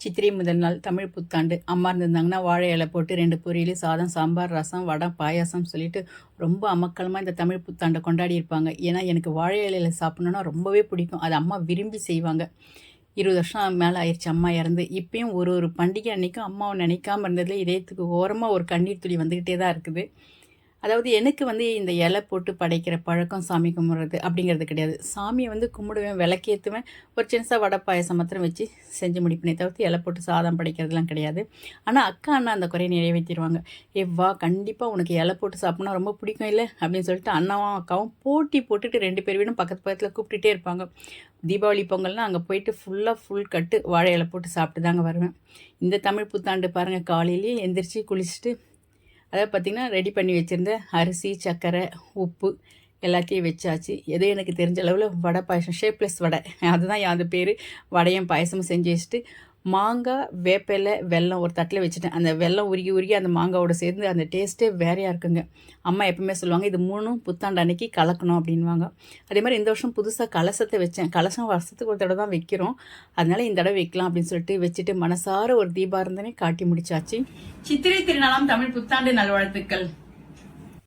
சித்திரை முதல் நாள் தமிழ் புத்தாண்டு. அம்மா இருந்திருந்தாங்கன்னா வாழை இலை போட்டு ரெண்டு பொரியல் சாதம் சாம்பார் ரசம் வடை பாயாசம் சொல்லிட்டு ரொம்ப அமக்கலமாக இந்த தமிழ் புத்தாண்டை கொண்டாடி இருப்பாங்க ஏன்னா எனக்கு வாழை இலையில சாப்பிட்ணுன்னா ரொம்பவே பிடிக்கும். அது அம்மா விரும்பி செய்வாங்க. இருபது வருஷம் மேலே ஆயிடுச்சு அம்மா இறந்து. இப்பயும் ஒரு ஒரு பண்டிகை அன்றைக்கும் அம்மாவை நினைக்காம இருந்ததில் இதயத்துக்கு ஓரமாக ஒரு கண்ணீர் துளி வந்துக்கிட்டே தான் இருக்குது. அதாவது எனக்கு வந்து இந்த இலை போட்டு படைக்கிற பழக்கம் சாமி கும்பிட்றது அப்படிங்கிறது கிடையாது. சாமியை வந்து கும்பிடுவேன் விளக்கேற்றுவேன் ஒரு சின்னசாக வடை பாயசம் மாத்திரம் வச்சு செஞ்சு முடிப்பேனே தவிர்த்து இலை போட்டு சாதம் படைக்கிறதுலாம் கிடையாது. ஆனால் அக்கா அண்ணா அந்த குறையை நிறைவேற்றிடுவாங்க எவ்வா கண்டிப்பாக உனக்கு இலை போட்டு சாப்பிட்னா ரொம்ப பிடிக்கும் இல்லை? அப்படின்னு சொல்லிட்டு அண்ணாவும் அக்காவும் போட்டி போட்டுட்டு ரெண்டு பேர் வீடும் பக்கத்து பக்கத்தில் கூப்பிட்டுட்டே இருப்பாங்க. தீபாவளி பொங்கல்னால் அங்கே போயிட்டு ஃபுல்லாக ஃபுல் கட்டு வாழை இலை போட்டு சாப்பிட்டு தாங்க வருவேன். இந்த தமிழ் புத்தாண்டு பாருங்கள் காலையிலேயே எந்திரிச்சு குளிச்சுட்டு அதை பார்த்திங்கன்னா ரெடி பண்ணி வச்சுருந்த அரிசி சர்க்கரை உப்பு எல்லாத்தையும் வச்சாச்சு. எதோ எனக்கு தெரிஞ்ச அளவில் வடை பாயசம் ஷேப்லெஸ் வடை. அதுதான் அது பேர். வடையும் பாயசமும் செஞ்சு வச்சுட்டு மாங்காய் வேப்பிலை வெல்லம் ஒரு தட்டில் வச்சுட்டேன். அந்த வெல்லம் உருகி உருகி அந்த மாங்காவோட சேர்ந்து அந்த டேஸ்ட்டே வேறையாக இருக்குங்க. அம்மா எப்பவுமே சொல்லுவாங்க இது மூணும் புத்தாண்டு அன்னைக்கு கலக்கணும் அப்படின்வாங்க அதே மாதிரி இந்த வருஷம் புதுசாக கலசத்தை வச்சேன். கலசம் வருஷத்துக்கு ஒரு தடவை தான் வைக்கிறோம். அதனால இந்த தடவை வைக்கலாம் அப்படின்னு சொல்லிட்டு வச்சுட்டு மனசார ஒரு தீபாரந்தனை காட்டி முடிச்சாச்சு. சித்திரை திருநாளாம் தமிழ் புத்தாண்டு நல்வாழ்த்துக்கள்.